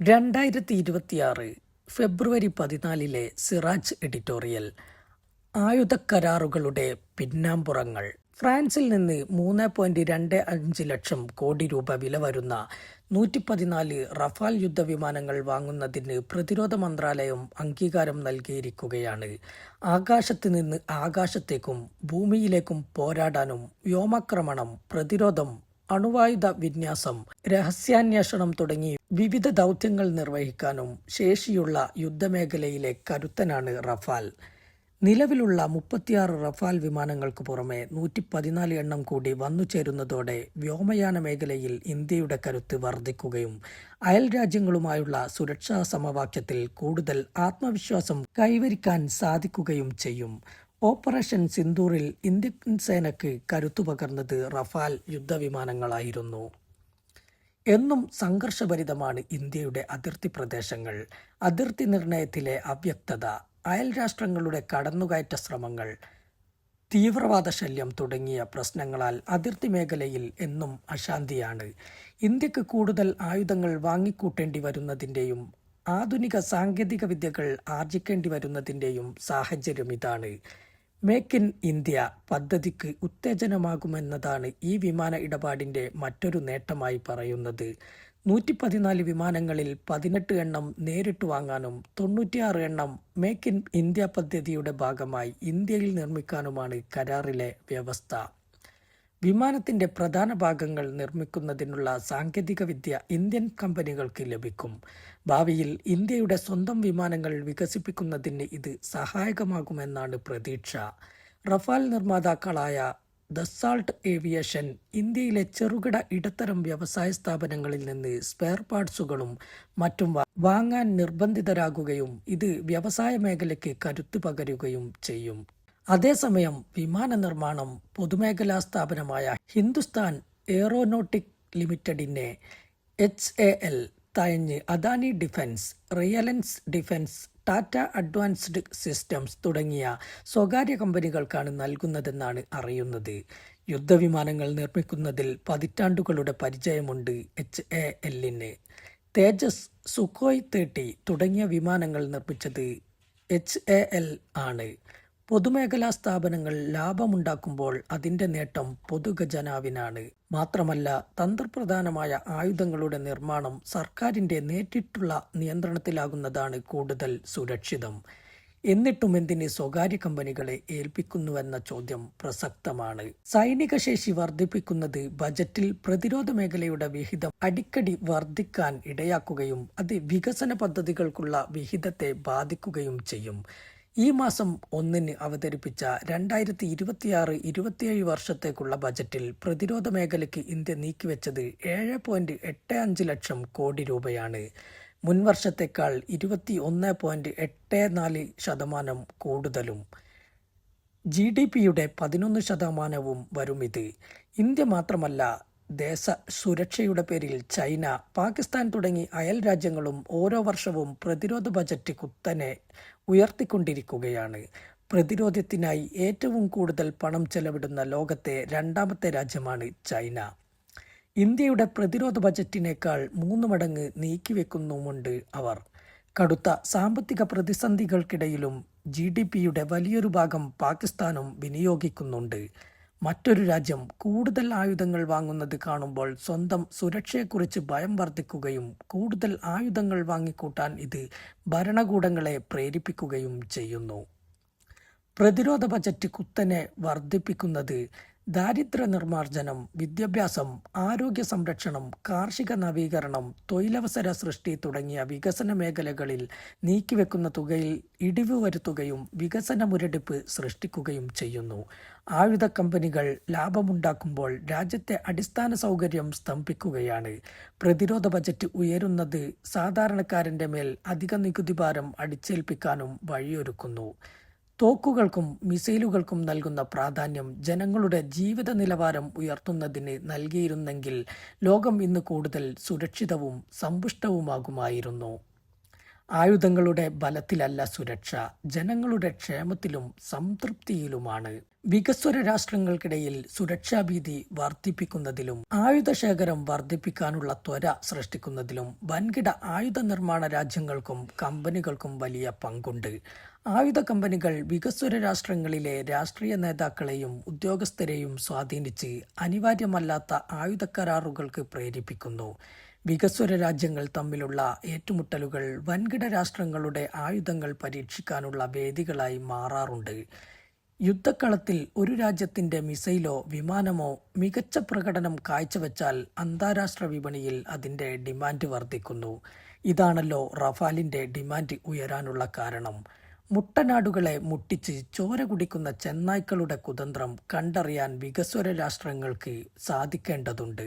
രണ്ടായിരത്തി ഇരുപത്തിയാറ് ഫെബ്രുവരി പതിനാലിലെ സിറാജ് എഡിറ്റോറിയൽ. ആയുധ കരാറുകളുടെ പിന്നാമ്പുറങ്ങൾ. ഫ്രാൻസിൽ നിന്ന് മൂന്ന് പോയിന്റ് രണ്ട് അഞ്ച് ലക്ഷം കോടി രൂപ വില വരുന്ന നൂറ്റി പതിനാല് റഫാൽ യുദ്ധവിമാനങ്ങൾ വാങ്ങുന്നതിന് പ്രതിരോധ മന്ത്രാലയം അംഗീകാരം നൽകിയിരിക്കുകയാണ്. ആകാശത്ത് നിന്ന് ആകാശത്തേക്കും ഭൂമിയിലേക്കും പോരാടാനും വ്യോമാക്രമണം പ്രതിരോധം അണുവായുധ വിന്യാസം രഹസ്യാന്വേഷണം തുടങ്ങി വിവിധ ദൗത്യങ്ങൾ നിർവഹിക്കാനും ശേഷിയുള്ള യുദ്ധമേഖലയിലെ കരുത്തനാണ് റഫാൽ. നിലവിലുള്ള മുപ്പത്തിയാറ് റഫാൽ വിമാനങ്ങൾക്ക് പുറമെ നൂറ്റി പതിനാല് എണ്ണം കൂടി വന്നു ചേരുന്നതോടെ വ്യോമയാന മേഖലയിൽ ഇന്ത്യയുടെ കരുത്ത് വർദ്ധിക്കുകയും അയൽ രാജ്യങ്ങളുമായുള്ള സുരക്ഷാ സമവാക്യത്തിൽ കൂടുതൽ ആത്മവിശ്വാസം കൈവരിക്കാൻ സാധിക്കുകയും ചെയ്യും. ഓപ്പറേഷൻ സിന്ദൂറിൽ ഇന്ത്യൻ സേനയ്ക്ക് കരുത്തു പകർന്നത് റഫാൽ യുദ്ധവിമാനങ്ങളായിരുന്നു. എന്നും സംഘർഷഭരിതമാണ് ഇന്ത്യയുടെ അതിർത്തി പ്രദേശങ്ങൾ. അതിർത്തി നിർണയത്തിലെ അവ്യക്തത അയൽ രാഷ്ട്രങ്ങളുടെ കടന്നുകയറ്റ ശ്രമങ്ങൾ തീവ്രവാദ ശല്യം തുടങ്ങിയ പ്രശ്നങ്ങളാൽ അതിർത്തി മേഖലയിൽ എന്നും അശാന്തിയാണ്. ഇന്ത്യയ്ക്ക് കൂടുതൽ ആയുധങ്ങൾ വാങ്ങിക്കൂട്ടേണ്ടി വരുന്നതിന്റെയും ആധുനിക സാങ്കേതിക വിദ്യകൾ ആർജിക്കേണ്ടി വരുന്നതിന്റെയും സാഹചര്യം ഇതാണ്. മേക്ക് ഇൻ ഇന്ത്യ പദ്ധതിക്ക് ഉത്തേജനമാകുമെന്നതാണ് ഈ വിമാന ഇടപാടിന്റെ മറ്റൊരു നേട്ടമായി പറയുന്നത്. നൂറ്റി പതിനാല് വിമാനങ്ങളിൽ പതിനെട്ട് എണ്ണം നേരിട്ട് വാങ്ങാനും തൊണ്ണൂറ്റിയാറ് എണ്ണം മേക്ക് ഇൻ ഇന്ത്യ പദ്ധതിയുടെ ഭാഗമായി ഇന്ത്യയിൽ നിർമ്മിക്കാനുമാണ് കരാറിലെ വ്യവസ്ഥ. വിമാനത്തിന്റെ പ്രധാന ഭാഗങ്ങൾ നിർമ്മിക്കുന്നതിനുള്ള സാങ്കേതികവിദ്യ ഇന്ത്യൻ കമ്പനികൾക്ക് ലഭിക്കും. ഭാവിയിൽ ഇന്ത്യയുടെ സ്വന്തം വിമാനങ്ങൾ വികസിപ്പിക്കുന്നതിന് ഇത് സഹായകമാകുമെന്നാണ് പ്രതീക്ഷ. റഫാൽ നിർമ്മാതാക്കളായ ദസാൾട്ട് ഏവിയേഷൻ ഇന്ത്യയിലെ ചെറുകിട ഇടത്തരം വ്യവസായ സ്ഥാപനങ്ങളിൽ നിന്ന് സ്പെയർ പാർട്സുകളും മറ്റും വാങ്ങാൻ നിർബന്ധിതരാകുകയും ഇത് വ്യവസായ മേഖലയ്ക്ക് കരുത്തു പകരുകയും ചെയ്യും. അതേസമയം വിമാന നിർമ്മാണം പൊതുമേഖലാ സ്ഥാപനമായ ഹിന്ദുസ്ഥാൻ എയറോനോട്ടിക് ലിമിറ്റഡിനെ H A L തഴഞ്ഞ് Adani defence Reliance defence Tata advanced systems തുടങ്ങിയ സ്വകാര്യ കമ്പനികൾക്കാണ് നൽകുന്നതെന്നാണ് അറിയുന്നത്. യുദ്ധവിമാനങ്ങൾ നിർമ്മിക്കുന്നതിൽ പതിറ്റാണ്ടുകളുടെ പരിചയമുണ്ട് എച്ച് എ എല്ലിന്. തേജസ് സുഖോയ് തേട്ടി തുടങ്ങിയ വിമാനങ്ങൾ നിർമ്മിച്ചത് എച്ച് എ എൽ ആണ്. പൊതുമേഖലാ സ്ഥാപനങ്ങൾ ലാഭമുണ്ടാക്കുമ്പോൾ അതിന്റെ നേട്ടം പൊതുഖജനാവിനാണ്. മാത്രമല്ല തന്ത്രപ്രധാനമായ ആയുധങ്ങളുടെ നിർമ്മാണം സർക്കാരിന്റെ നേരിട്ടുള്ള നിയന്ത്രണത്തിലാകുന്നതാണ് കൂടുതൽ സുരക്ഷിതം. എന്നിട്ടും എന്തിന് സ്വകാര്യ കമ്പനികളെ ഏൽപ്പിക്കുന്നുവെന്ന ചോദ്യം പ്രസക്തമാണ്. സൈനിക ശേഷി വർദ്ധിപ്പിക്കുന്നത് ബജറ്റിൽ പ്രതിരോധ മേഖലയുടെ വിഹിതം അടിക്കടി വർദ്ധിക്കാൻ ഇടയാക്കുകയും അത് വികസന പദ്ധതികൾക്കുള്ള വിഹിതത്തെ ബാധിക്കുകയും ചെയ്യും. ഈ മാസം ഒന്നിന് അവതരിപ്പിച്ച രണ്ടായിരത്തി ഇരുപത്തിയാറ് ഇരുപത്തിയേഴ് വർഷത്തേക്കുള്ള ബജറ്റിൽ പ്രതിരോധ മേഖലയ്ക്ക് ഇന്ത്യ നീക്കിവെച്ചത് ഏഴ് പോയിന്റ് എട്ട് അഞ്ച് ലക്ഷം കോടി രൂപയാണ്. മുൻവർഷത്തേക്കാൾ ഇരുപത്തി ഒന്ന് പോയിന്റ് എട്ട് നാല് ശതമാനം കൂടുതലും. ജി ഡി പിയുടെ പതിനൊന്ന് ശതമാനവും വരും ഇത്. ഇന്ത്യ മാത്രമല്ല ദേശ സുരക്ഷയുടെ പേരിൽ ചൈന പാകിസ്ഥാൻ തുടങ്ങി അയൽ രാജ്യങ്ങളും ഓരോ വർഷവും പ്രതിരോധ ബജറ്റ് കുത്തനെ ഉയർത്തിക്കൊണ്ടിരിക്കുകയാണ്. പ്രതിരോധത്തിനായി ഏറ്റവും കൂടുതൽ പണം ചെലവിടുന്ന ലോകത്തെ രണ്ടാമത്തെ രാജ്യമാണ് ചൈന. ഇന്ത്യയുടെ പ്രതിരോധ ബജറ്റിനേക്കാൾ മൂന്ന് മടങ്ങ് നീക്കിവെക്കുന്നുമുണ്ട് അവർ. കടുത്ത സാമ്പത്തിക പ്രതിസന്ധികൾക്കിടയിലും ജി ഡി പിയുടെ വലിയൊരു ഭാഗം പാകിസ്ഥാനും വിനിയോഗിക്കുന്നുണ്ട്. മറ്റൊരു രാജ്യം കൂടുതൽ ആയുധങ്ങൾ വാങ്ങുന്നത് കാണുമ്പോൾ സ്വന്തം സുരക്ഷയെക്കുറിച്ച് ഭയം വർദ്ധിക്കുകയും കൂടുതൽ ആയുധങ്ങൾ വാങ്ങിക്കൂട്ടാൻ ഇത് ഭരണകൂടങ്ങളെ പ്രേരിപ്പിക്കുകയും ചെയ്യുന്നു. പ്രതിരോധ ബജറ്റ് കുത്തനെ വർദ്ധിപ്പിക്കുന്നത് ദാരിദ്ര്യ നിർമ്മാർജനം വിദ്യാഭ്യാസം ആരോഗ്യ സംരക്ഷണം കാർഷിക നവീകരണം തൊഴിലവസര സൃഷ്ടി തുടങ്ങിയ വികസന മേഖലകളിൽ നീക്കിവെക്കുന്ന തുകയിൽ ഇടിവ് വരുത്തുകയും വികസന മുരടിപ്പ് സൃഷ്ടിക്കുകയും ചെയ്യുന്നു. ആയുധ കമ്പനികൾ ലാഭമുണ്ടാക്കുമ്പോൾ രാജ്യത്തെ അടിസ്ഥാന സൗകര്യം സ്തംഭിക്കുകയാണ്. പ്രതിരോധ ബജറ്റ് ഉയരുന്നത് സാധാരണക്കാരന്റെ മേൽ അധിക നികുതി ഭാരം അടിച്ചേൽപ്പിക്കാനും വഴിയൊരുക്കുന്നു. തോക്കുകൾക്കും മിസൈലുകൾക്കും നൽകുന്ന പ്രാധാന്യം ജനങ്ങളുടെ ജീവിത നിലവാരം ഉയർത്തുന്നതിന് നൽകിയിരുന്നെങ്കിൽ ലോകം ഇന്ന് കൂടുതൽ സുരക്ഷിതവും സമ്പുഷ്ടവുമാകുമായിരുന്നു. ആയുധങ്ങളുടെ ബലത്തിലല്ല സുരക്ഷ ജനങ്ങളുടെ ക്ഷേമത്തിലും സംതൃപ്തിയിലുമാണ്. വികസ്വര രാഷ്ട്രങ്ങൾക്കിടയിൽ സുരക്ഷാഭീതി വർദ്ധിപ്പിക്കുന്നതിലും ആയുധശേഖരം വർദ്ധിപ്പിക്കാനുള്ള ത്വര സൃഷ്ടിക്കുന്നതിലും വൻകിട ആയുധ നിർമ്മാണ രാജ്യങ്ങൾക്കും കമ്പനികൾക്കും വലിയ പങ്കുണ്ട്. ആയുധ കമ്പനികൾ വികസ്വര രാഷ്ട്രങ്ങളിലെ രാഷ്ട്രീയ നേതാക്കളെയും ഉദ്യോഗസ്ഥരെയും സ്വാധീനിച്ച് അനിവാര്യമല്ലാത്ത ആയുധ കരാറുകൾക്ക് പ്രേരിപ്പിക്കുന്നു. വികസ്വര രാജ്യങ്ങൾ തമ്മിലുള്ള ഏറ്റുമുട്ടലുകൾ വൻകിട രാഷ്ട്രങ്ങളുടെ ആയുധങ്ങൾ പരീക്ഷിക്കാനുള്ള വേദികളായി മാറാറുണ്ട്. യുദ്ധക്കളത്തിൽ ഒരു രാജ്യത്തിന്റെ മിസൈലോ വിമാനമോ മികച്ച പ്രകടനം കാഴ്ചവെച്ചാൽ അന്താരാഷ്ട്ര വിപണിയിൽ അതിന്റെ ഡിമാൻഡ് വർദ്ധിക്കുന്നു. ഇതാണല്ലോ റഫാലിന്റെ ഡിമാൻഡ് ഉയരാനുള്ള കാരണം. മുട്ടനാടുകളെ മുട്ടിച്ച് ചോര കുടിക്കുന്ന ചെന്നായ്ക്കളുടെ കുതന്ത്രം കണ്ടറിയാൻ വികസ്വര രാഷ്ട്രങ്ങൾക്ക് സാധിക്കേണ്ടതുണ്ട്.